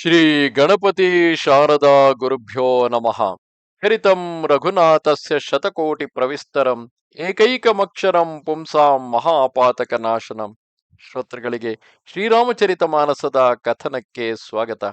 ಶ್ರೀ ಗಣಪತಿ ಶಾರದಾ ಗುರುಭ್ಯೋ ನಮಃ. ಹರಿತಂ ರಘುನಾಥಸ್ಯ ಶತಕೋಟಿ ಪ್ರವಿಸ್ತರಂ ಏಕೈಕಮಕ್ಷರಂ ಪುಂಸಾಂ ಮಹಾಪಾತಕ ನಾಶನಂ ಶ್ರೋತೃಗಳಿಗೆ ಶ್ರೀರಾಮಚರಿತ ಮಾನಸದ ಕಥನಕ್ಕೆ ಸ್ವಾಗತ.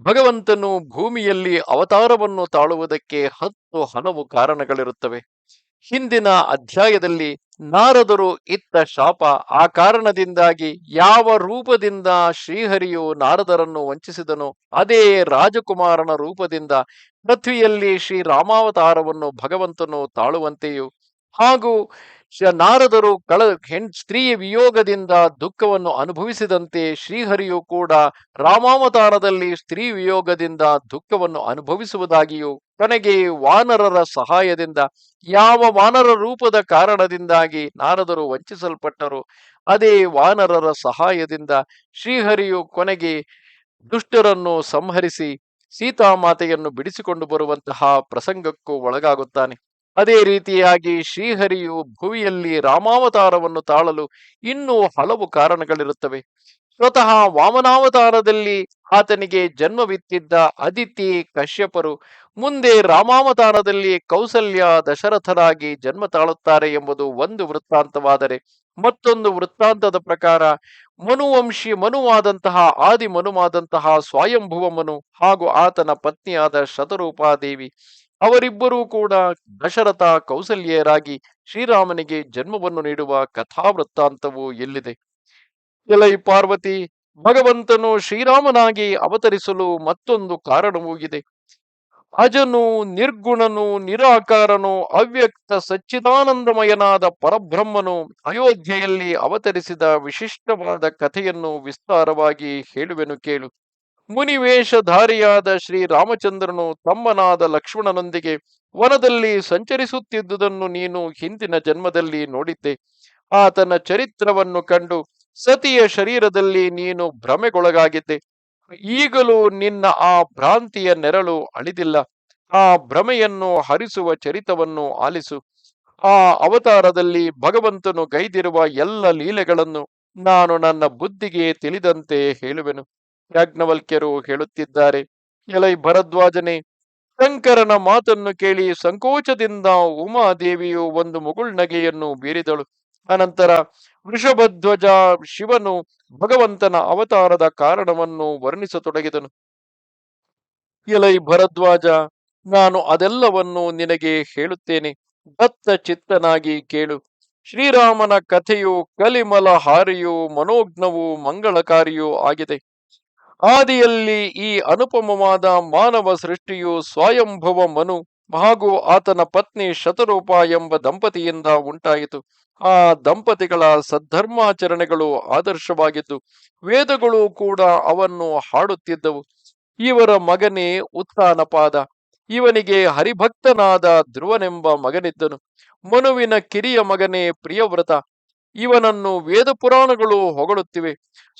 ಭಗವಂತನು ಭೂಮಿಯಲ್ಲಿ ಅವತಾರವನ್ನು ತಾಳುವುದಕ್ಕೆ ಹತ್ತು ಹಲವು ಕಾರಣಗಳಿರುತ್ತವೆ. ಹಿಂದಿನ ಅಧ್ಯಾಯದಲ್ಲಿ ನಾರದರು ಇತ್ತ ಶಾಪ, ಆ ಕಾರಣದಿಂದಾಗಿ ಯಾವ ರೂಪದಿಂದ ಶ್ರೀಹರಿಯು ನಾರದರನ್ನು ವಂಚಿಸಿದನು ಅದೇ ರಾಜಕುಮಾರನ ರೂಪದಿಂದ ಪೃಥ್ವಿಯಲ್ಲಿ ಶ್ರೀರಾಮಾವತಾರವನ್ನು ಭಗವಂತನು ತಾಳುವಂತೆಯೂ ಹಾಗೂ ನಾರದರು ಕಳ ಹೆಣ್ ಸ್ತ್ರೀಯ ವಿಯೋಗದಿಂದ ದುಃಖವನ್ನು ಅನುಭವಿಸಿದಂತೆ ಶ್ರೀಹರಿಯು ಕೂಡ ರಾಮಾವತಾರದಲ್ಲಿ ಸ್ತ್ರೀ ವಿಯೋಗದಿಂದ ದುಃಖವನ್ನು ಅನುಭವಿಸುವುದಾಗಿಯೂ, ಕೊನೆಗೆ ವಾನರರ ಸಹಾಯದಿಂದ, ಯಾವ ವಾನರ ರೂಪದ ಕಾರಣದಿಂದಾಗಿ ನಾರದರು ವಂಚಿಸಲ್ಪಟ್ಟರು, ಅದೇ ವಾನರರ ಸಹಾಯದಿಂದ ಶ್ರೀಹರಿಯು ಕೊನೆಗೆ ದುಷ್ಟರನ್ನು ಸಂಹರಿಸಿ ಸೀತಾಮಾತೆಯನ್ನು ಬಿಡಿಸಿಕೊಂಡು ಬರುವಂತಹ ಪ್ರಸಂಗಕ್ಕೂ ಒಳಗಾಗುತ್ತಾನೆ. ಅದೇ ರೀತಿಯಾಗಿ ಶ್ರೀಹರಿಯು ಭುವಿಯಲ್ಲಿ ರಾಮಾವತಾರವನ್ನು ತಾಳಲು ಇನ್ನೂ ಹಲವು ಕಾರಣಗಳಿರುತ್ತವೆ. ಸ್ವತಃ ವಾಮನಾವತಾರದಲ್ಲಿ ಆತನಿಗೆ ಜನ್ಮವಿತ್ತಿದ್ದ ಅದಿತಿ ಕಶ್ಯಪರು ಮುಂದೆ ರಾಮಾವತಾರದಲ್ಲಿ ಕೌಸಲ್ಯ ದಶರಥರಾಗಿ ಜನ್ಮ ತಾಳುತ್ತಾರೆ ಎಂಬುದು ಒಂದು ವೃತ್ತಾಂತವಾದರೆ ಮತ್ತೊಂದು ವೃತ್ತಾಂತದ ಪ್ರಕಾರ ಮನುವಂಶಿ ಮನುವಾದಂತಹ ಆದಿ ಮನುವಾದಂತಹ ಸ್ವಯಂಭುವ ಮನು ಹಾಗೂ ಆತನ ಪತ್ನಿಯಾದ ಶತರೂಪಾದೇವಿ ಅವರಿಬ್ಬರೂ ಕೂಡ ದಶರಥ ಕೌಸಲ್ಯರಾಗಿ ಶ್ರೀರಾಮನಿಗೆ ಜನ್ಮವನ್ನು ನೀಡುವ ಕಥಾವೃತ್ತಾಂತವು ಎಲ್ಲಿದೆ? ಎಲೈ ಪಾರ್ವತಿ, ಭಗವಂತನು ಶ್ರೀರಾಮನಾಗಿ ಅವತರಿಸಲು ಮತ್ತೊಂದು ಕಾರಣವೂ ಇದೆ. ಅಜನು, ನಿರ್ಗುಣನು, ನಿರಾಕಾರನು, ಅವ್ಯಕ್ತ ಸಚ್ಚಿದಾನಂದಮಯನಾದ ಪರಬ್ರಹ್ಮನು ಅಯೋಧ್ಯೆಯಲ್ಲಿ ಅವತರಿಸಿದ ವಿಶಿಷ್ಟವಾದ ಕಥೆಯನ್ನು ವಿಸ್ತಾರವಾಗಿ ಹೇಳುವೆನು ಕೇಳು. ಮುನಿವೇಷಧಾರಿಯಾದ ಶ್ರೀ ರಾಮಚಂದ್ರನು ತಮ್ಮನಾದ ಲಕ್ಷ್ಮಣನೊಂದಿಗೆ ವನದಲ್ಲಿ ಸಂಚರಿಸುತ್ತಿದ್ದುದನ್ನು ನೀನು ಹಿಂದಿನ ಜನ್ಮದಲ್ಲಿ ನೋಡಿದ್ದೆ. ಆತನ ಚರಿತ್ರವನ್ನು ಕಂಡು ಸತಿಯ ಶರೀರದಲ್ಲಿ ನೀನು ಭ್ರಮೆಗೊಳಗಾಗಿದ್ದೆ. ಈಗಲೂ ನಿನ್ನ ಆ ಭ್ರಾಂತಿಯ ನೆರಳು ಅಳಿದಿಲ್ಲ. ಆ ಭ್ರಮೆಯನ್ನು ಹರಿಸುವ ಚರಿತವನ್ನು ಆಲಿಸು. ಆ ಅವತಾರದಲ್ಲಿ ಭಗವಂತನು ಗೈದಿರುವ ಎಲ್ಲ ಲೀಲೆಗಳನ್ನು ನಾನು ನನ್ನ ಬುದ್ಧಿಗೆ ತಿಳಿದಂತೆ ಹೇಳುವೆನು. ಯಾಜ್ಞವಲ್ಕ್ಯರು ಹೇಳುತ್ತಿದ್ದಾರೆ, ಎಲೈ ಭರದ್ವಾಜನೆ, ಶಂಕರನ ಮಾತನ್ನು ಕೇಳಿ ಸಂಕೋಚದಿಂದ ಉಮಾದೇವಿಯು ಒಂದು ಮುಗುಳ್ನಗೆಯನ್ನು ಬೀರಿದಳು. ಅನಂತರ ವೃಷಭಧ್ವಜ ಶಿವನು ಭಗವಂತನ ಅವತಾರದ ಕಾರಣವನ್ನು ವರ್ಣಿಸತೊಡಗಿದನು. ಎಲೈ ಭರದ್ವಾಜ, ನಾನು ಅದೆಲ್ಲವನ್ನು ನಿನಗೆ ಹೇಳುತ್ತೇನೆ. ದತ್ತ ಚಿತ್ತನಾಗಿ ಕೇಳು. ಶ್ರೀರಾಮನ ಕಥೆಯು ಕಲಿಮಲ ಹಾರಿಯೂ ಮನೋಜ್ಞವೂ ಮಂಗಳಕಾರಿಯೂ ಆಗಿದೆ. ಆದಿಯಲ್ಲಿ ಈ ಅನುಪಮವಾದ ಮಾನವ ಸೃಷ್ಟಿಯು ಸ್ವಯಂಭವ ಮನು ಹಾಗೂ ಆತನ ಪತ್ನಿ ಶತರೂಪ ಎಂಬ ದಂಪತಿಯಿಂದ ಉಂಟಾಯಿತು. ಆ ದಂಪತಿಗಳ ಸದ್ಧರ್ಮಾಚರಣೆಗಳು ಆದರ್ಶವಾಗಿದ್ದು, ವೇದಗಳು ಕೂಡ ಅವನ್ನು ಹಾಡುತ್ತಿದ್ದವು. ಇವರ ಮಗನೇ ಉತ್ಥಾನಪಾದ. ಇವನಿಗೆ ಹರಿಭಕ್ತನಾದ ಧ್ರುವನೆಂಬ ಮಗನಿದ್ದನು. ಮನುವಿನ ಕಿರಿಯ ಮಗನೇ ಪ್ರಿಯವ್ರತ. ಇವನನ್ನು ವೇದ ಪುರಾಣಗಳು ಹೊಗಳುತ್ತಿವೆ.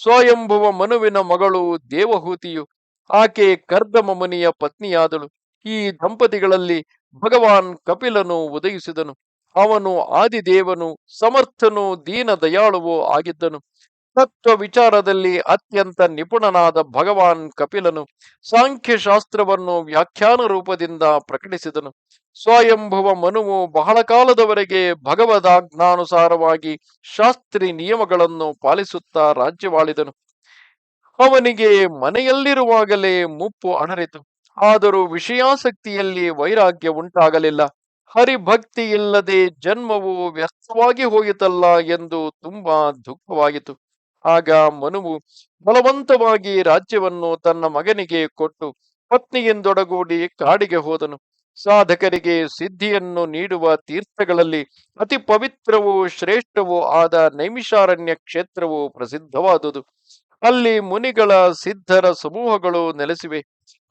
ಸ್ವಯಂಭುವ ಮನುವಿನ ಮಗಳು ದೇವಹೂತಿಯು. ಆಕೆ ಕರ್ದಮ ಮುನಿಯ ಪತ್ನಿಯಾದಳು. ಈ ದಂಪತಿಗಳಲ್ಲಿ ಭಗವಾನ್ ಕಪಿಲನು ಉದಯಿಸಿದನು. ಅವನು ಆದಿದೇವನು, ಸಮರ್ಥನು ದೀನ ದಯಾಳುವು ಆಗಿದ್ದನು. ತತ್ವ ವಿಚಾರದಲ್ಲಿ ಅತ್ಯಂತ ನಿಪುಣನಾದ ಭಗವಾನ್ ಕಪಿಲನು ಸಾಂಖ್ಯ ಶಾಸ್ತ್ರವನ್ನು ವ್ಯಾಖ್ಯಾನ ರೂಪದಿಂದ ಪ್ರಕಟಿಸಿದನು. ಸ್ವಯಂಭವ ಮನುವು ಬಹಳ ಕಾಲದವರೆಗೆ ಭಗವದಾಜ್ಞಾನುಸಾರವಾಗಿ ಶಾಸ್ತ್ರಿ ನಿಯಮಗಳನ್ನು ಪಾಲಿಸುತ್ತಾ ರಾಜ್ಯವಾಳಿದನು. ಅವನಿಗೆ ಮನೆಯಲ್ಲಿರುವಾಗಲೇ ಮುಪ್ಪು ಅಣರಿತು. ಆದರೂ ವಿಷಯಾಸಕ್ತಿಯಲ್ಲಿ ವೈರಾಗ್ಯ ಉಂಟಾಗಲಿಲ್ಲ. ಹರಿಭಕ್ತಿ ಇಲ್ಲದೆ ಜನ್ಮವು ವ್ಯರ್ಥವಾಗಿ ಹೋಯಿತಲ್ಲ ಎಂದು ತುಂಬಾ ದುಃಖವಾಯಿತು ಆಗ ಮನುವು ಬಲವಂತವಾಗಿ ರಾಜ್ಯವನ್ನು ತನ್ನ ಮಗನಿಗೆ ಕೊಟ್ಟು ಪತ್ನಿಯಿಂದೊಡಗೂಡಿ ಕಾಡಿಗೆ ಹೋದನು. ಸಾಧಕರಿಗೆ ಸಿದ್ಧಿಯನ್ನು ನೀಡುವ ತೀರ್ಥಗಳಲ್ಲಿ ಅತಿ ಪವಿತ್ರವೂ ಶ್ರೇಷ್ಠವೂ ಆದ ನೈಮಿಷಾರಣ್ಯ ಕ್ಷೇತ್ರವು ಪ್ರಸಿದ್ಧವಾದುದು. ಅಲ್ಲಿ ಮುನಿಗಳ ಸಿದ್ಧರ ಸಮೂಹಗಳು ನೆಲೆಸಿವೆ.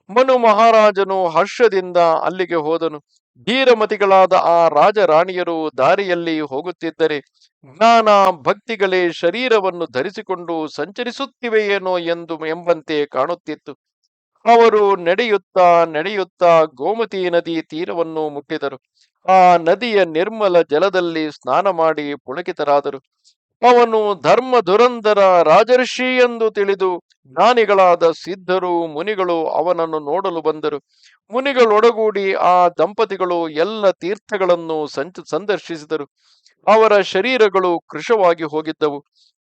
ಮನು ಮಹಾರಾಜನು ಹರ್ಷದಿಂದ ಅಲ್ಲಿಗೆ ಹೋದನು. ಧೀರಮತಿಗಳಾದ ಆ ರಾಜರಾಣಿಯರು ದಾರಿಯಲ್ಲಿ ಹೋಗುತ್ತಿದ್ದರೆ ಜ್ಞಾನ ಭಕ್ತಿಗಳೇ ಶರೀರವನ್ನು ಧರಿಸಿಕೊಂಡು ಸಂಚರಿಸುತ್ತಿವೆಯೇನೋ ಎಂದು ಎಂಬಂತೆ ಕಾಣುತ್ತಿತ್ತು. ಅವರು ನಡೆಯುತ್ತಾ ನಡೆಯುತ್ತಾ ಗೋಮತಿ ನದಿ ತೀರವನ್ನು ಮುಟ್ಟಿದರು. ಆ ನದಿಯ ನಿರ್ಮಲ ಜಲದಲ್ಲಿ ಸ್ನಾನ ಮಾಡಿ ಪುಳಕಿತರಾದರು ಅವನು ಧರ್ಮ ದುರಂದರ ರಾಜರ್ಷಿ ಎಂದು ತಿಳಿದು ಜ್ಞಾನಿಗಳಾದ ಸಿದ್ಧರು, ಮುನಿಗಳು ಅವನನ್ನು ನೋಡಲು ಬಂದರು. ಮುನಿಗಳೊಡಗೂಡಿ ಆ ದಂಪತಿಗಳು ಎಲ್ಲ ತೀರ್ಥಗಳನ್ನು ಸಂಚ, ಸಂದರ್ಶಿಸಿದರು. ಅವರ ಶರೀರಗಳು ಕೃಶವಾಗಿ ಹೋಗಿದ್ದವು.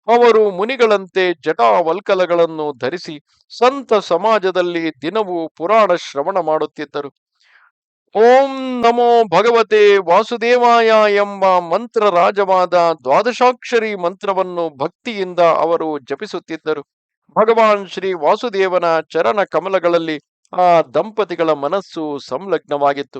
ಅವರು ಮುನಿಗಳಂತೆ ಜಟಾವಲ್ಕಲಗಳನ್ನು ಧರಿಸಿ ಸಂತ ಸಮಾಜದಲ್ಲಿ ದಿನವೂ ಪುರಾಣ ಶ್ರವಣ ಮಾಡುತ್ತಿದ್ದರು. ಓಂ ನಮೋ ಭಗವತೆ ವಾಸುದೇವಾಯ ಎಂಬ ಮಂತ್ರ ರಾಜವಾದ ದ್ವಾದಶಾಕ್ಷರಿ ಮಂತ್ರವನ್ನು ಭಕ್ತಿಯಿಂದ ಅವರು ಜಪಿಸುತ್ತಿದ್ದರು. ಭಗವಾನ್ ಶ್ರೀ ವಾಸುದೇವನ ಚರಣ ಕಮಲಗಳಲ್ಲಿ ಆ ದಂಪತಿಗಳ ಮನಸ್ಸು ಸಂಲಗ್ನವಾಗಿತ್ತು.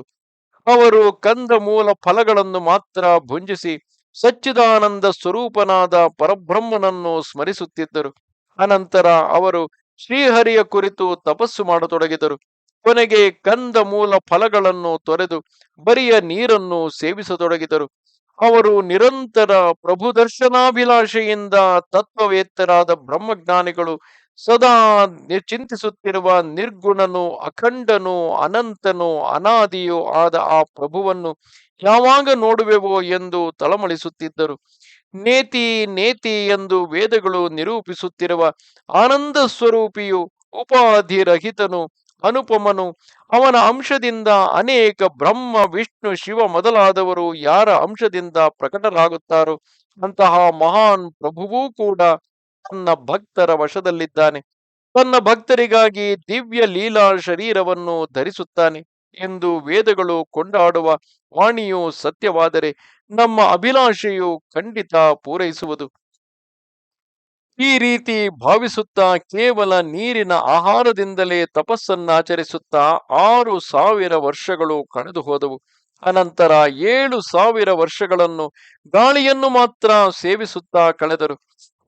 ಅವರು ಕಂದ ಮೂಲ ಫಲಗಳನ್ನು ಮಾತ್ರ ಭುಂಜಿಸಿ ಸಚ್ಚಿದಾನಂದ ಸ್ವರೂಪನಾದ ಪರಬ್ರಹ್ಮನನ್ನು ಸ್ಮರಿಸುತ್ತಿದ್ದರು. ಅನಂತರ ಅವರು ಶ್ರೀಹರಿಯ ಕುರಿತು ತಪಸ್ಸು ಮಾಡತೊಡಗಿದರು. ಕೊನೆಗೆ ಕಂದ ಮೂಲ ಫಲಗಳನ್ನು ತೊರೆದು ಬರಿಯ ನೀರನ್ನು ಸೇವಿಸತೊಡಗಿದರು. ಅವರು ನಿರಂತರ ಪ್ರಭು ದರ್ಶನಾಭಿಲಾಷೆಯಿಂದ ತತ್ವವೇತ್ತರಾದ ಬ್ರಹ್ಮಜ್ಞಾನಿಗಳು ಸದಾ ಚಿಂತಿಸುತ್ತಿರುವ ನಿರ್ಗುಣನು, ಅಖಂಡನು, ಅನಂತನು, ಅನಾದಿಯೂ ಆದ ಆ ಪ್ರಭುವನ್ನು ಯಾವಾಗ ನೋಡುವೆವೋ ಎಂದು ತಳಮಳಿಸುತ್ತಿದ್ದರು. ನೇತಿ ನೇತಿ ಎಂದು ವೇದಗಳು ನಿರೂಪಿಸುತ್ತಿರುವ ಆನಂದ ಸ್ವರೂಪಿಯು ಉಪಾಧಿರಹಿತನು, ಅನುಪಮನು, ಅವನ ಅಂಶದಿಂದ ಅನೇಕ ಬ್ರಹ್ಮ, ವಿಷ್ಣು, ಶಿವ ಮೊದಲಾದವರು ಯಾರ ಅಂಶದಿಂದ ಪ್ರಕಟರಾಗುತ್ತಾರೋ ಅಂತಹ ಮಹಾನ್ ಪ್ರಭುವೂ ಕೂಡ ತನ್ನ ಭಕ್ತರ ವಶದಲ್ಲಿದ್ದಾನೆ. ತನ್ನ ಭಕ್ತರಿಗಾಗಿ ದಿವ್ಯ ಲೀಲಾ ಶರೀರವನ್ನು ಧರಿಸುತ್ತಾನೆ ಎಂದು ವೇದಗಳು ಕೊಂಡಾಡುವ ವಾಣಿಯು ಸತ್ಯವಾದರೆ ನಮ್ಮ ಅಭಿಲಾಷೆಯು ಖಂಡಿತ ಪೂರೈಸುವುದು. ಈ ರೀತಿ ಭಾವಿಸುತ್ತಾ ಕೇವಲ ನೀರಿನ ಆಹಾರದಿಂದಲೇ ತಪಸ್ಸನ್ನಾಚರಿಸುತ್ತಾ ಆರು ಸಾವಿರ ವರ್ಷಗಳು ಕಳೆದು ಹೋದವು. ಅನಂತರ ಏಳು ಸಾವಿರ ವರ್ಷಗಳನ್ನು ಗಾಳಿಯನ್ನು ಮಾತ್ರ ಸೇವಿಸುತ್ತಾ ಕಳೆದರು.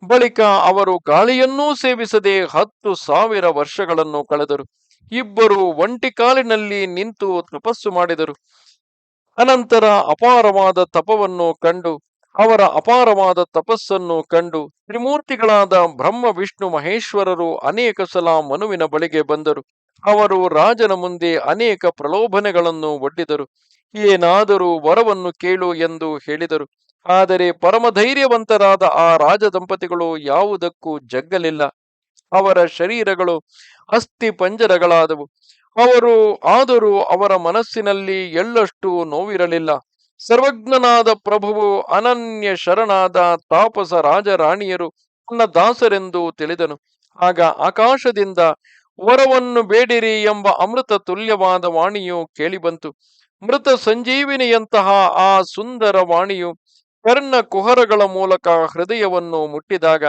ಬಳಿಕ ಅವರು ಗಾಳಿಯನ್ನೂ ಸೇವಿಸದೆ ಹತ್ತು ಸಾವಿರ ವರ್ಷಗಳನ್ನು ಕಳೆದರು. ಇಬ್ಬರು ಒಂಟಿ ಕಾಲಿನಲ್ಲಿ ನಿಂತು ತಪಸ್ಸು ಮಾಡಿದರು. ಅನಂತರ ಅಪಾರವಾದ ತಪವನ್ನು ಕಂಡು, ಅವರ ಅಪಾರವಾದ ತಪಸ್ಸನ್ನು ಕಂಡು ತ್ರಿಮೂರ್ತಿಗಳಾದ ಬ್ರಹ್ಮ, ವಿಷ್ಣು, ಮಹೇಶ್ವರರು ಅನೇಕ ಸಲ ಮನುವಿನ ಬಳಿಗೆ ಬಂದರು. ಅವರು ರಾಜನ ಮುಂದೆ ಅನೇಕ ಪ್ರಲೋಭನೆಗಳನ್ನು ಒಡ್ಡಿದರು. ಏನಾದರೂ ವರವನ್ನು ಕೇಳು ಎಂದು ಹೇಳಿದರು. ಆದರೆ ಪರಮಧೈರ್ಯವಂತರಾದ ಆ ರಾಜ ದಂಪತಿಗಳು ಯಾವುದಕ್ಕೂ ಜಗ್ಗಲಿಲ್ಲ. ಅವರ ಶರೀರಗಳು ಅಸ್ಥಿ ಪಂಜರಗಳಾದವು. ಅವರು ಆದರೂ ಅವರ ಮನಸ್ಸಿನಲ್ಲಿ ಎಳ್ಳಷ್ಟು ನೋವಿರಲಿಲ್ಲ. ಸರ್ವಜ್ಞನಾದ ಪ್ರಭುವು ಅನನ್ಯ ಶರಣಾದ ತಾಪಸ ರಾಜರಾಣಿಯರು ತನ್ನ ದಾಸರೆಂದು ತಿಳಿದನು. ಆಗ ಆಕಾಶದಿಂದ, ವರವನ್ನು ಬೇಡಿರಿ ಎಂಬ ಅಮೃತ ತುಲ್ಯವಾದ ವಾಣಿಯು ಕೇಳಿಬಂತು. ಮೃತ ಸಂಜೀವಿನಿಯಂತಹ ಆ ಸುಂದರ ವಾಣಿಯು ಕರ್ಣ ಕುಹರಗಳ ಮೂಲಕ ಹೃದಯವನ್ನು ಮುಟ್ಟಿದಾಗ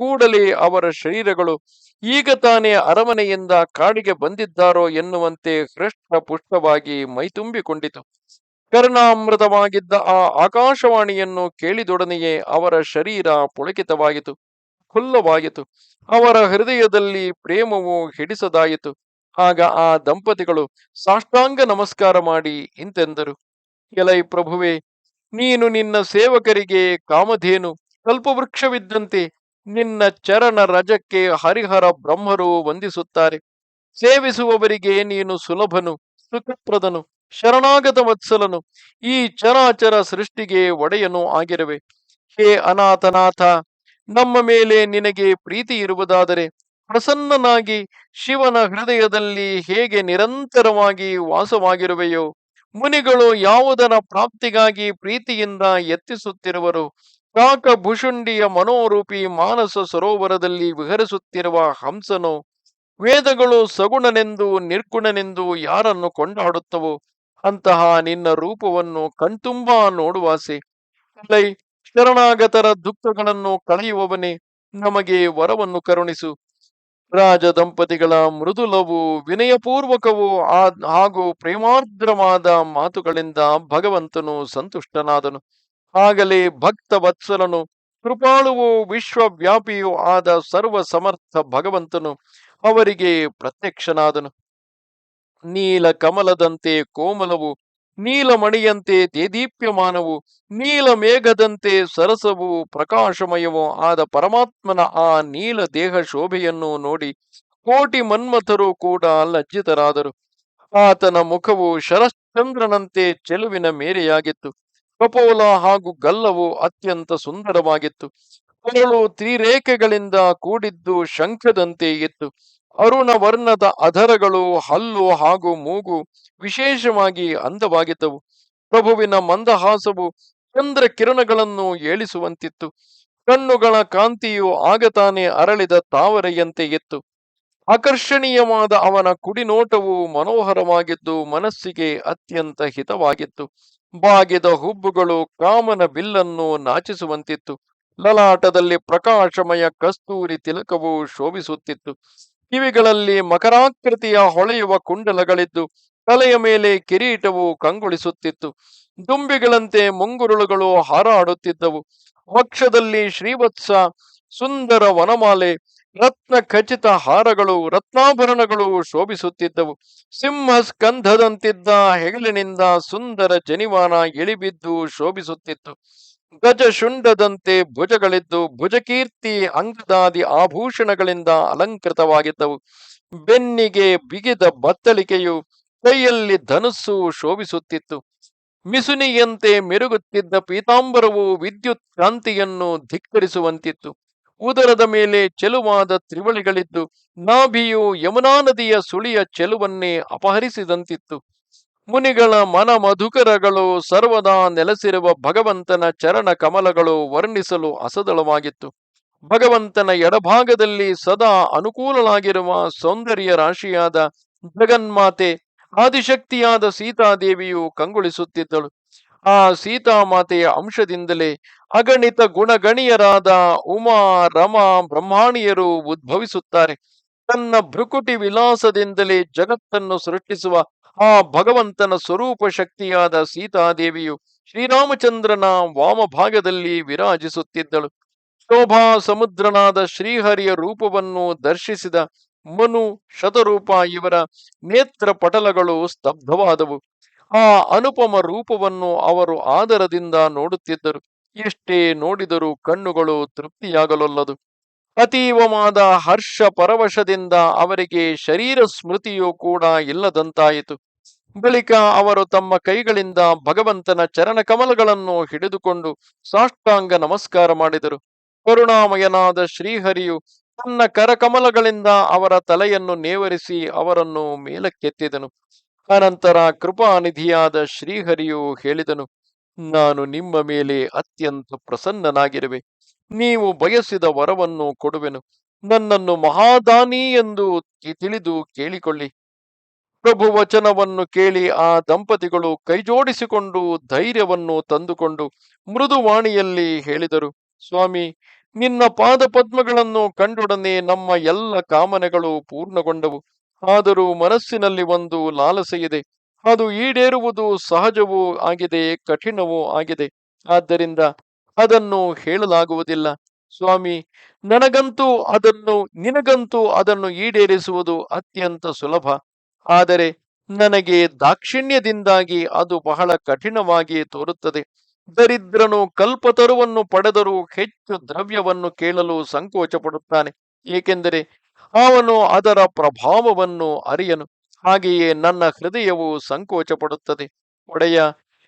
ಕೂಡಲೇ ಅವರ ಶರೀರಗಳು ಈಗ ತಾನೇ ಅರಮನೆಯಿಂದ ಕಾಡಿಗೆ ಬಂದಿದ್ದಾರೋ ಎನ್ನುವಂತೆ ಹೃಷ್ಟ ಪುಷ್ಟವಾಗಿ ಮೈತುಂಬಿಕೊಂಡಿತು ಕರ್ಣಾಮೃತವಾಗಿದ್ದ ಆ ಆಕಾಶವಾಣಿಯನ್ನು ಕೇಳಿದೊಡನೆಯೇ ಅವರ ಶರೀರ ಪುಳಕಿತವಾಯಿತು ಖುಲ್ಲವಾಯಿತು ಅವರ ಹೃದಯದಲ್ಲಿ ಪ್ರೇಮವು ಹಿಡಿಸದಾಯಿತು. ಆಗ ಆ ದಂಪತಿಗಳು ಸಾಷ್ಟಾಂಗ ನಮಸ್ಕಾರ ಮಾಡಿ ಇಂತೆಂದರು. ಎಲೈ ಪ್ರಭುವೆ, ನೀನು ನಿನ್ನ ಸೇವಕರಿಗೆ ಕಾಮಧೇನು ಕಲ್ಪವೃಕ್ಷವಿದ್ದಂತೆ ನಿನ್ನ ಚರಣ ರಜಕ್ಕೆ ಹರಿಹರ ಬ್ರಹ್ಮರು ವಂದಿಸುತ್ತಾರೆ. ಸೇವಿಸುವವರಿಗೆ ನೀನು ಸುಲಭನು, ಸುಖಪ್ರದನು, ಶರಣಾಗತ ವತ್ಸಲನು, ಈ ಚರಾಚರ ಸೃಷ್ಟಿಗೆ ಒಡೆಯನು ಆಗಿರುವೆ. ಹೇ ಅನಾಥನಾಥ, ನಮ್ಮ ಮೇಲೆ ನಿನಗೆ ಪ್ರೀತಿ ಇರುವುದಾದರೆ ಪ್ರಸನ್ನನಾಗಿ ಶಿವನ ಹೃದಯದಲ್ಲಿ ಹೇಗೆ ನಿರಂತರವಾಗಿ ವಾಸವಾಗಿರುವೆಯೋ, ಮುನಿಗಳು ಯಾವುದರ ಪ್ರಾಪ್ತಿಗಾಗಿ ಪ್ರೀತಿಯಿಂದ ಎತ್ತಿಸುತ್ತಿರುವರು ಕಾಕ ಭುಷುಂಡಿಯ ಮನೋರೂಪಿ ಮಾನಸ ಸರೋವರದಲ್ಲಿ ವಿಹರಿಸುತ್ತಿರುವ ಹಂಸನು, ವೇದಗಳು ಸಗುಣನೆಂದು ನಿರ್ಗುಣನೆಂದು ಯಾರನ್ನು ಕೊಂಡಾಡುತ್ತವೋ, ಅಂತಹ ನಿನ್ನ ರೂಪವನ್ನು ಕಣ್ತುಂಬಾ ನೋಡುವಾಸೆ. ಶರಣಾಗತರ ದುಃಖಗಳನ್ನು ಕಳೆಯುವವನೇ, ನಮಗೆ ವರವನ್ನು ಕರುಣಿಸು. ರಾಜ ದಂಪತಿಗಳ ಮೃದುಲವು ವಿನಯಪೂರ್ವಕವೂ ಹಾಗೂ ಪ್ರೇಮಾರ್ದ್ರವಾದ ಮಾತುಗಳಿಂದ ಭಗವಂತನು ಸಂತುಷ್ಟನಾದನು. ಆಗಲೇ ಭಕ್ತ ವತ್ಸಲನು, ಕೃಪಾಳುವು ವಿಶ್ವವ್ಯಾಪಿಯೂ ಆದ ಸರ್ವ ಸಮರ್ಥ ಭಗವಂತನು ಅವರಿಗೆ ಪ್ರತ್ಯಕ್ಷನಾದನು. ನೀಲ ಕಮಲದಂತೆ ಕೋಮಲವು ನೀಲಮಣಿಯಂತೆ ದೇದೀಪ್ಯಮಾನವು ನೀಲ ಮೇಘದಂತೆ ಸರಸವು ಪ್ರಕಾಶಮಯವೂ ಆದ ಪರಮಾತ್ಮನ ಆ ನೀಲ ದೇಹ ಶೋಭೆಯನ್ನು ನೋಡಿ ಕೋಟಿ ಮನ್ಮಥರು ಕೂಡ ಲಜ್ಜಿತರಾದರು. ಆತನ ಮುಖವು ಶರಶ್ಚಂದ್ರನಂತೆ ಚೆಲುವಿನ ಮೇರೆಯಾಗಿತ್ತು. ಕಪೋಲ ಹಾಗೂ ಗಲ್ಲವು ಅತ್ಯಂತ ಸುಂದರವಾಗಿತ್ತು. ಕೊರಳು ತ್ರಿರೇಖೆಗಳಿಂದ ಕೂಡಿದ್ದು ಶಂಖದಂತೆ ಇತ್ತು. ಅರುಣ ವರ್ಣದ ಅಧರಗಳು ಹಲ್ಲು ಹಾಗೂ ಮೂಗು ವಿಶೇಷವಾಗಿ ಅಂದವಾಗಿದ್ದವು. ಪ್ರಭುವಿನ ಮಂದಹಾಸವು ಚಂದ್ರ ಕಿರಣಗಳನ್ನು ಏಳಿಸುವಂತಿತ್ತು. ಕಣ್ಣುಗಳ ಕಾಂತಿಯು ಆಗತಾನೆ ಅರಳಿದ ತಾವರೆಯಂತೆ ಇತ್ತು. ಆಕರ್ಷಣೀಯವಾದ ಅವನ ಕುಡಿನೋಟವು ಮನೋಹರವಾಗಿದ್ದು ಮನಸ್ಸಿಗೆ ಅತ್ಯಂತ ಹಿತವಾಗಿತ್ತು. ಬಾಗಿದ ಹುಬ್ಬುಗಳು ಕಾಮನ ಬಿಲ್ಲನ್ನು ನಾಚಿಸುವಂತಿತ್ತು. ಲಲಾಟದಲ್ಲಿ ಪ್ರಕಾಶಮಯ ಕಸ್ತೂರಿ ತಿಲಕವು ಶೋಭಿಸುತ್ತಿತ್ತು. ಕಿವಿಗಳಲ್ಲಿ ಮಕರಾಕೃತಿಯ ಹೊಳೆಯುವ ಕುಂಡಲಗಳಿದ್ದು, ತಲೆಯ ಮೇಲೆ ಕಿರೀಟವು ಕಂಗೊಳಿಸುತ್ತಿತ್ತು. ದುಂಬಿಗಳಂತೆ ಮುಂಗುರುಳುಗಳು ಹಾರಾಡುತ್ತಿದ್ದವು. ವಕ್ಷದಲ್ಲಿ ಶ್ರೀವತ್ಸ, ಸುಂದರ ವನಮಾಲೆ, ರತ್ನ ಖಚಿತ ಹಾರಗಳು, ರತ್ನಾಭರಣಗಳು ಶೋಭಿಸುತ್ತಿದ್ದವು. ಸಿಂಹ ಸ್ಕಂಧದಂತಿದ್ದ ಹೆಗಲಿನಿಂದ ಸುಂದರ ಜನಿವಾನ ಇಳಿಬಿದ್ದು ಶೋಭಿಸುತ್ತಿತ್ತು. ಗಜ ಶುಂಡದಂತೆ ಭುಜಗಳಿದ್ದು ಭುಜಕೀರ್ತಿ ಅಂಗದಾದಿ ಆಭೂಷಣಗಳಿಂದ ಅಲಂಕೃತವಾಗಿದ್ದವು. ಬೆನ್ನಿಗೆ ಬಿಗಿದ ಬತ್ತಳಿಕೆಯು ಕೈಯಲ್ಲಿ ಧನುಸ್ಸು ಶೋಭಿಸುತ್ತಿತ್ತು. ಮಿಸುನಿಯಂತೆ ಮೆರುಗುತ್ತಿದ್ದ ಪೀತಾಂಬರವು ವಿದ್ಯುತ್ ಕ್ರಾಂತಿಯನ್ನು ಧಿಕ್ಕರಿಸುವಂತಿತ್ತು. ಉದರದ ಮೇಲೆ ಚೆಲುವಾದ ತ್ರಿವಳಿಗಳಿದ್ದು, ನಾಭಿಯು ಯಮುನಾ ನದಿಯ ಸುಳಿಯ ಚೆಲುವನ್ನೇ ಅಪಹರಿಸಿದಂತಿತ್ತು. ಮುನಿಗಳ ಮನ ಮಧುಕರಗಳು ಸರ್ವದಾ ನೆಲೆಸಿರುವ ಭಗವಂತನ ಚರಣ ಕಮಲಗಳು ವರ್ಣಿಸಲು ಅಸದಳವಾಗಿತ್ತು. ಭಗವಂತನ ಎಡಭಾಗದಲ್ಲಿ ಸದಾ ಅನುಕೂಲಾಗಿರುವ ಸೌಂದರ್ಯ ರಾಶಿಯಾದ ಜಗನ್ಮಾತೆ ಆದಿಶಕ್ತಿಯಾದ ಸೀತಾದೇವಿಯು ಕಂಗೊಳಿಸುತ್ತಿದ್ದಳು. ಆ ಸೀತಾಮಾತೆಯ ಅಂಶದಿಂದಲೇ ಅಗಣಿತ ಗುಣಗಣಿಯರಾದ ಉಮಾ, ರಮ, ಬ್ರಹ್ಮಾಣಿಯರು ಉದ್ಭವಿಸುತ್ತಾರೆ. ತನ್ನ ಭ್ರುಕುಟಿ ವಿಲಾಸದಿಂದಲೇ ಜಗತ್ತನ್ನು ಸೃಷ್ಟಿಸುವ ಆ ಭಗವಂತನ ಸ್ವರೂಪ ಶಕ್ತಿಯಾದ ಸೀತಾದೇವಿಯು ಶ್ರೀರಾಮಚಂದ್ರನ ವಾಮಭಾಗದಲ್ಲಿ ವಿರಾಜಿಸುತ್ತಿದ್ದಳು. ಶೋಭಾ ಸಮುದ್ರನಾದ ಶ್ರೀಹರಿಯ ರೂಪವನ್ನು ದರ್ಶಿಸಿದ ಮನು ಶತರೂಪ ಇವರ ನೇತ್ರ ಪಟಲಗಳು ಸ್ತಬ್ಧವಾದವು. ಆ ಅನುಪಮ ರೂಪವನ್ನು ಅವರು ಆದರದಿಂದ ನೋಡುತ್ತಿದ್ದರು. ಎಷ್ಟೇ ನೋಡಿದರೂ ಕಣ್ಣುಗಳು ತೃಪ್ತಿಯಾಗಲೊಲ್ಲದು. ಅತೀವವಾದ ಹರ್ಷ ಪರವಶದಿಂದ ಅವರಿಗೆ ಶರೀರ ಸ್ಮೃತಿಯೂ ಕೂಡ ಇಲ್ಲದಂತಾಯಿತು. ಬಳಿಕ ಅವರು ತಮ್ಮ ಕೈಗಳಿಂದ ಭಗವಂತನ ಚರಣ ಕಮಲಗಳನ್ನು ಹಿಡಿದುಕೊಂಡು ಸಾಷ್ಟಾಂಗ ನಮಸ್ಕಾರ ಮಾಡಿದರು. ಕರುಣಾಮಯನಾದ ಶ್ರೀಹರಿಯು ತನ್ನ ಕರಕಮಲಗಳಿಂದ ಅವರ ತಲೆಯನ್ನು ನೇವರಿಸಿ ಅವರನ್ನು ಮೇಲಕ್ಕೆತ್ತಿದನು. ಅನಂತರ ಕೃಪಾನಿಧಿಯಾದ ಶ್ರೀಹರಿಯು ಹೇಳಿದನು, ನಾನು ನಿಮ್ಮ ಮೇಲೆ ಅತ್ಯಂತ ಪ್ರಸನ್ನನಾಗಿರುವೆ. ನೀವು ಬಯಸಿದ ವರವನ್ನು ಕೊಡುವೆನು. ನನ್ನನ್ನು ಮಹಾದಾನಿ ಎಂದು ತಿಳಿದು ಕೇಳಿಕೊಳ್ಳಿ. ಪ್ರಭು ವಚನವನ್ನು ಕೇಳಿ ಆ ದಂಪತಿಗಳು ಕೈಜೋಡಿಸಿಕೊಂಡು ಧೈರ್ಯವನ್ನು ತಂದುಕೊಂಡು ಮೃದುವಾಣಿಯಲ್ಲಿ ಹೇಳಿದರು, ಸ್ವಾಮಿ, ನಿನ್ನ ಪಾದ ಪದ್ಮಗಳನ್ನು ಕಂಡೊಡನೆ ನಮ್ಮ ಎಲ್ಲ ಕಾಮನೆಗಳು ಪೂರ್ಣಗೊಂಡವು. ಆದರೂ ಮನಸ್ಸಿನಲ್ಲಿ ಒಂದು ಲಾಲಸೆಯಿದೆ ಅದು ಈಡೇರುವುದು ಸಹಜವೂ ಆಗಿದೆ, ಕಠಿಣವೂ ಆಗಿದೆ. ಆದ್ದರಿಂದ ಅದನ್ನು ಹೇಳಲಾಗುವುದಿಲ್ಲ. ಸ್ವಾಮಿ, ನನಗಂತೂ ಅದನ್ನು, ನಿನಗಂತೂ ಅದನ್ನು ಈಡೇರಿಸುವುದು ಅತ್ಯಂತ ಸುಲಭ. ಆದರೆ ನನಗೆ ದಾಕ್ಷಿಣ್ಯದಿಂದಾಗಿ ಅದು ಬಹಳ ಕಠಿಣವಾಗಿ ತೋರುತ್ತದೆ. ದರಿದ್ರನು ಕಲ್ಪತರುವನ್ನು ಪಡೆದರೂ ಹೆಚ್ಚು ದ್ರವ್ಯವನ್ನು ಕೇಳಲು ಸಂಕೋಚ ಪಡುತ್ತಾನೆ ಏಕೆಂದರೆ ಅವನು ಅದರ ಪ್ರಭಾವವನ್ನು ಅರಿಯನು. ಹಾಗೆಯೇ ನನ್ನ ಹೃದಯವು ಸಂಕೋಚ ಪಡುತ್ತದೆ ಒಡೆಯ,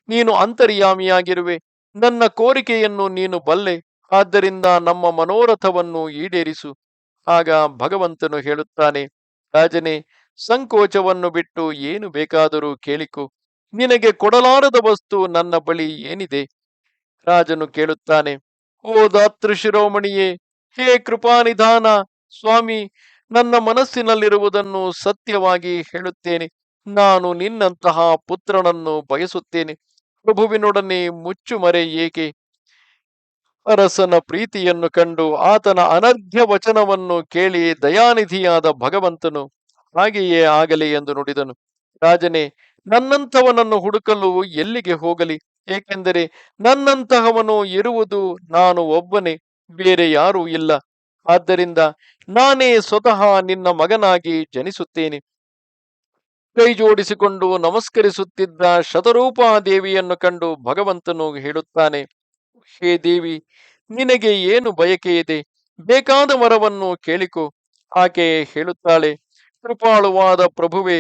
ನೀನು ಅಂತರ್ಯಾಮಿಯಾಗಿರುವೆ. ನನ್ನ ಕೋರಿಕೆಯನ್ನು ನೀನು ಬಲ್ಲೆ. ಆದ್ದರಿಂದ ನಮ್ಮ ಮನೋರಥವನ್ನು ಈಡೇರಿಸು. ಆಗ ಭಗವಂತನು ಹೇಳುತ್ತಾನೆ, ರಾಜನೇ ಸಂಕೋಚವನ್ನು ಬಿಟ್ಟು ಏನು ಬೇಕಾದರೂ ಕೇಳಿಕೊ. ನಿನಗೆ ಕೊಡಲಾರದ ವಸ್ತು ನನ್ನ ಬಳಿ ಏನಿದೆ? ರಾಜನು ಕೇಳುತ್ತಾನೆ. ಓ ದಾತೃ ಶಿರೋಮಣಿಯೇ, ಹೇ ಕೃಪಾನಿಧಾನ, ಸ್ವಾಮಿ, ನನ್ನ ಮನಸ್ಸಿನಲ್ಲಿರುವುದನ್ನು ಸತ್ಯವಾಗಿ ಹೇಳುತ್ತೇನೆ. ನಾನು ನಿನ್ನಂತಹ ಪುತ್ರನನ್ನು ಬಯಸುತ್ತೇನೆ. ಪ್ರಭುವಿನೊಡನೆ ಮುಚ್ಚುಮರೆ ಏಕೆ? ಅರಸನ ಪ್ರೀತಿಯನ್ನು ಕಂಡು ಆತನ ಅನರ್ಘ್ಯ ವಚನವನ್ನು ಕೇಳಿ ದಯಾನಿಧಿಯಾದ ಭಗವಂತನು ಹಾಗೆಯೇ ಆಗಲಿ ಎಂದು ನುಡಿದನು. ರಾಜನೇ, ನನ್ನಂಥವನನ್ನು ಹುಡುಕಲು ಎಲ್ಲಿಗೆ ಹೋಗಲಿ? ಏಕೆಂದರೆ ನನ್ನಂತಹವನು ಇರುವುದು ನಾನು ಒಬ್ಬನೇ, ಬೇರೆ ಯಾರೂ ಇಲ್ಲ. ಆದ್ದರಿಂದ ನಾನೇ ಸ್ವತಃ ನಿನ್ನ ಮಗನಾಗಿ ಜನಿಸುತ್ತೇನೆ. ಕೈ ಜೋಡಿಸಿಕೊಂಡು ನಮಸ್ಕರಿಸುತ್ತಿದ್ದ ಶತರೂಪಾ ದೇವಿಯನ್ನು ಕಂಡು ಭಗವಂತನು ಹೇಳುತ್ತಾನೆ, ಹೇ ದೇವಿ, ನಿನಗೆ ಏನು ಬಯಕೆ ಇದೆ ಬೇಕಾದ ವರವನ್ನು ಕೇಳಿಕೊ. ಆಕೆ ಹೇಳುತ್ತಾಳೆ. ಕೃಪಾಳುವಾದ ಪ್ರಭುವೆ,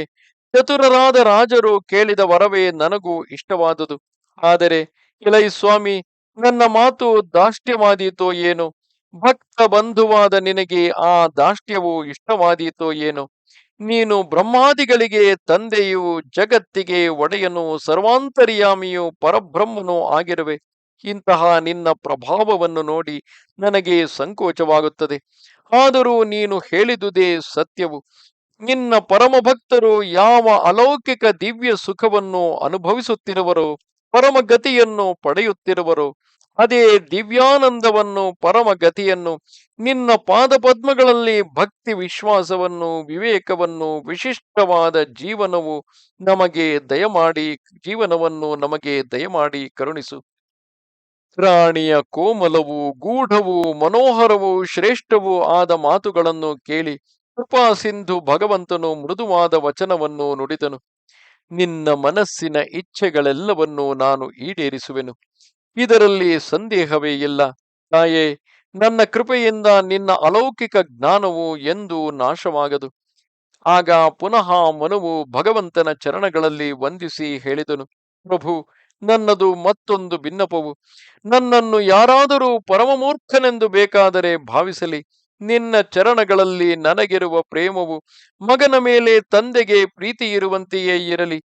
ಚತುರರಾದ ರಾಜರು ಕೇಳಿದ ವರವೇ ನನಗೂ ಇಷ್ಟವಾದುದು. ಆದರೆ ಇಲೈ ಸ್ವಾಮಿ, ನನ್ನ ಮಾತು ದಾಷ್ಟ್ಯವಾದೀತೋ ಏನು? ಭಕ್ತ ಬಂಧುವಾದ ನಿನಗೆ ಆ ದಾಷ್ಟ್ಯವು ಇಷ್ಟವಾದೀತೋ ಏನು? ನೀನು ಬ್ರಹ್ಮಾದಿಗಳಿಗೆ ತಂದೆಯು ಜಗತ್ತಿಗೆ ಒಡೆಯನು ಸರ್ವಾಂತರ್ಯಾಮಿಯು ಪರಬ್ರಹ್ಮನು ಆಗಿರುವೆ. ಇಂತಹ ನಿನ್ನ ಪ್ರಭಾವವನ್ನು ನೋಡಿ ನನಗೆ ಸಂಕೋಚವಾಗುತ್ತದೆ. ಆದರೂ ನೀನು ಹೇಳಿದುದೇ ಸತ್ಯವು. ನಿನ್ನ ಪರಮ ಭಕ್ತರು ಯಾವ ಅಲೌಕಿಕ ದಿವ್ಯ ಸುಖವನ್ನು ಅನುಭವಿಸುತ್ತಿರುವರು ಪರಮ ಗತಿಯನ್ನು ಪಡೆಯುತ್ತಿರುವರು, ಅದೇ ದಿವ್ಯಾನಂದವನ್ನು ಪರಮ ಗತಿಯನ್ನು ನಿನ್ನ ಪಾದಪದ್ಮಗಳಲ್ಲಿ ಭಕ್ತಿ ವಿಶ್ವಾಸವನ್ನು, ವಿವೇಕವನ್ನು, ವಿಶಿಷ್ಟವಾದ ಜೀವನವು ನಮಗೆ ದಯಮಾಡಿ, ಜೀವನವನ್ನು ನಮಗೆ ದಯಮಾಡಿ ಕರುಣಿಸು. ರಾಣಿಯ ಕೋಮಲವು, ಗೂಢವು, ಮನೋಹರವು, ಶ್ರೇಷ್ಠವೂ ಆದ ಮಾತುಗಳನ್ನು ಕೇಳಿ ಕೃಪಾ ಸಿಂಧು ಭಗವಂತನು ಮೃದುವಾದ ವಚನವನ್ನು ನುಡಿದನು. ನಿನ್ನ ಮನಸ್ಸಿನ ಇಚ್ಛೆಗಳೆಲ್ಲವನ್ನೂ ನಾನು ಈಡೇರಿಸುವೆನು. ಇದರಲ್ಲಿ ಸಂದೇಹವೇ ಇಲ್ಲ. ತಾಯೇ, ನನ್ನ ಕೃಪೆಯಿಂದ ನಿನ್ನ ಅಲೌಕಿಕ ಜ್ಞಾನವು ಎಂದೂ ನಾಶವಾಗದು. ಆಗ ಪುನಃ ಮನುವು ಭಗವಂತನ ಚರಣಗಳಲ್ಲಿ ವಂದಿಸಿ ಹೇಳಿದನು. ಪ್ರಭು, ನನ್ನದು ಮತ್ತೊಂದು ಭಿನ್ನಪವು ನನ್ನನ್ನು ಯಾರಾದರೂ ಪರಮಮೂರ್ಖನೆಂದು ಬೇಕಾದರೆ ಭಾವಿಸಲಿ. ನಿನ್ನ ಚರಣಗಳಲ್ಲಿ ನನಗಿರುವ ಪ್ರೇಮವು ಮಗನ ಮೇಲೆ ತಂದೆಗೆ ಪ್ರೀತಿ ಇರುವಂತೆಯೇ ಇರಲಿ.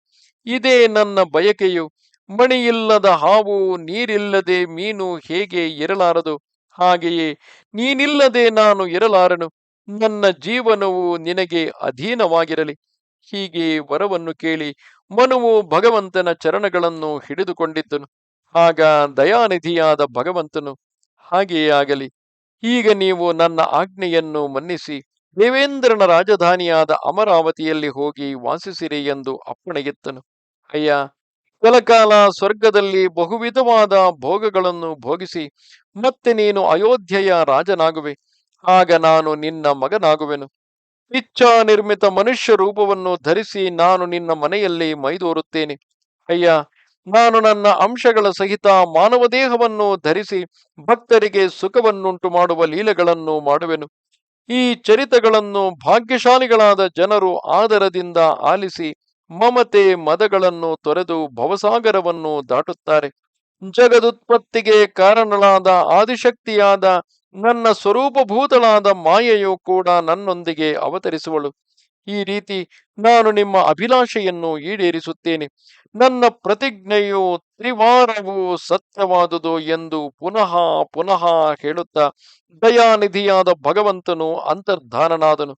ಇದೇ ನನ್ನ ಬಯಕೆಯು. ಮಣಿಯಿಲ್ಲದ ಹಾವು ನೀರಿಲ್ಲದೆ ಮೀನು ಹೇಗೆ ಇರಲಾರದು? ಹಾಗೆಯೇ ನೀನಿಲ್ಲದೆ ನಾನು ಇರಲಾರನು. ನನ್ನ ಜೀವನವು ನಿನಗೆ ಅಧೀನವಾಗಿರಲಿ. ಹೀಗೆ ವರವನ್ನು ಕೇಳಿ ಮನುವು ಭಗವಂತನ ಚರಣಗಳನ್ನು ಹಿಡಿದುಕೊಂಡಿದ್ದನು. ಆಗ ದಯಾನಿಧಿಯಾದ ಭಗವಂತನು ಹಾಗೆಯೇ ಆಗಲಿ. ಈಗ ನೀವು ನನ್ನ ಆಜ್ಞೆಯನ್ನು ಮನ್ನಿಸಿ, ದೇವೇಂದ್ರನ ರಾಜಧಾನಿಯಾದ ಅಮರಾವತಿಯಲ್ಲಿ ಹೋಗಿ ವಾಸಿಸಿರಿ ಎಂದು ಅಪ್ಪಣೆಗಿತ್ತನು. ಅಯ್ಯ, ಕೆಲಕಾಲ ಸ್ವರ್ಗದಲ್ಲಿ ಬಹುವಿಧವಾದ ಭೋಗಗಳನ್ನು ಭೋಗಿಸಿ, ಮತ್ತೆ ನೀನು ಅಯೋಧ್ಯೆಯ ರಾಜನಾಗುವೆ. ಆಗ ನಾನು ನಿನ್ನ ಮಗನಾಗುವೆನು. ಇಚ್ಛಾ ನಿರ್ಮಿತ ಮನುಷ್ಯ ರೂಪವನ್ನು ಧರಿಸಿ ನಾನು ನಿನ್ನ ಮನೆಯಲ್ಲಿ ಮೈದೋರುತ್ತೇನೆ. ಅಯ್ಯ ನಾನು ನನ್ನ ಅಂಶಗಳ ಸಹಿತ ಮಾನವ ದೇಹವನ್ನು ಧರಿಸಿ ಭಕ್ತರಿಗೆ ಸುಖವನ್ನುಂಟು ಮಾಡುವ ಲೀಲೆಗಳನ್ನು ಮಾಡುವೆನು. ಈ ಚರಿತಗಳನ್ನು ಭಾಗ್ಯಶಾಲಿಗಳಾದ ಜನರು ಆದರದಿಂದ ಆಲಿಸಿ ಮಮತೆ ಮದಗಳನ್ನು ತೊರೆದು ಭವಸಾಗರವನ್ನು ದಾಟುತ್ತಾರೆ. ಜಗದುತ್ಪತ್ತಿಗೆ ಕಾರಣಳಾದ ಆದಿಶಕ್ತಿಯಾದ ನನ್ನ ಸ್ವರೂಪಭೂತಳಾದ ಮಾಯೆಯು ಕೂಡ ನನ್ನೊಂದಿಗೆ ಅವತರಿಸುವಳು. ಈ ರೀತಿ ನಾನು ನಿಮ್ಮ ಅಭಿಲಾಷೆಯನ್ನು ಈಡೇರಿಸುತ್ತೇನೆ. ನನ್ನ ಪ್ರತಿಜ್ಞೆಯು ತ್ರಿವಾರವೂ ಸತ್ಯವಾದುದು ಎಂದು ಪುನಃ ಪುನಃ ಹೇಳುತ್ತಾ ದಯಾನಿಧಿಯಾದ ಭಗವಂತನು ಅಂತರ್ಧಾನನಾದನು.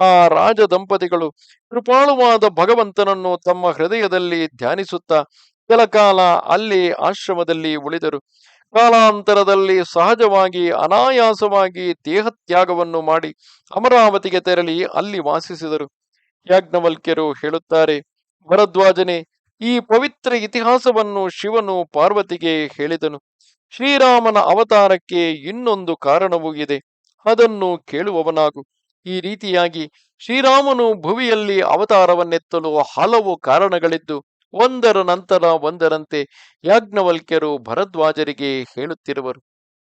ಆ ರಾಜ ದಂಪತಿಗಳು ಕೃಪಾಳುವಾದ ಭಗವಂತನನ್ನು ತಮ್ಮ ಹೃದಯದಲ್ಲಿ ಧ್ಯಾನಿಸುತ್ತಾ ಕೆಲಕಾಲ ಅಲ್ಲಿ ಆಶ್ರಮದಲ್ಲಿ ಉಳಿದರು. ಕಾಲಾಂತರದಲ್ಲಿ ಸಹಜವಾಗಿ ಅನಾಯಾಸವಾಗಿ ದೇಹತ್ಯಾಗವನ್ನು ಮಾಡಿ ಅಮರಾವತಿಗೆ ತೆರಳಿ ಅಲ್ಲಿ ವಾಸಿಸಿದರು. ಯಾಜ್ಞವಲ್ಕ್ಯರು ಹೇಳುತ್ತಾರೆ, ಭರದ್ವಾಜನೆ, ಈ ಪವಿತ್ರ ಇತಿಹಾಸವನ್ನು ಶಿವನು ಪಾರ್ವತಿಗೆ ಹೇಳಿದನು. ಶ್ರೀರಾಮನ ಅವತಾರಕ್ಕೆ ಇನ್ನೊಂದು ಕಾರಣವೂ ಇದೆ. ಅದನ್ನು ಕೇಳುವವನಾಗು. ಈ ರೀತಿಯಾಗಿ ಶ್ರೀರಾಮನು ಭುವಿಯಲ್ಲಿ ಅವತಾರವನ್ನೆತ್ತಲು ಹಲವು ಕಾರಣಗಳಿದ್ದು ಒಂದರ ನಂತರ ಒಂದರಂತೆ ಯಾಜ್ಞವಲ್ಕ್ಯರು ಭರದ್ವಾಜರಿಗೆ ಹೇಳುತ್ತಿರುವರು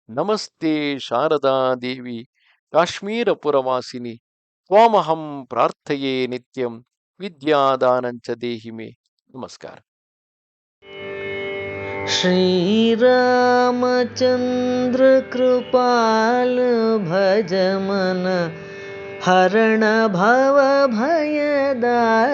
ನಮಸ್ತೆ ಶಾರದಾ ದೇವಿ ಕಾಶ್ಮೀರ ಪುರವಾಸಿನಿ ತ್ವಾಮಹಂ ಪ್ರಾರ್ಥಯೇ ನಿತ್ಯಂ ವಿದ್ಯಾದಾನಂಚ ದೇಹಿಮೆ ನಮಸ್ಕಾರ श्रीरामचन्द्र कृपाल भज मन हरण भव भयदारुणं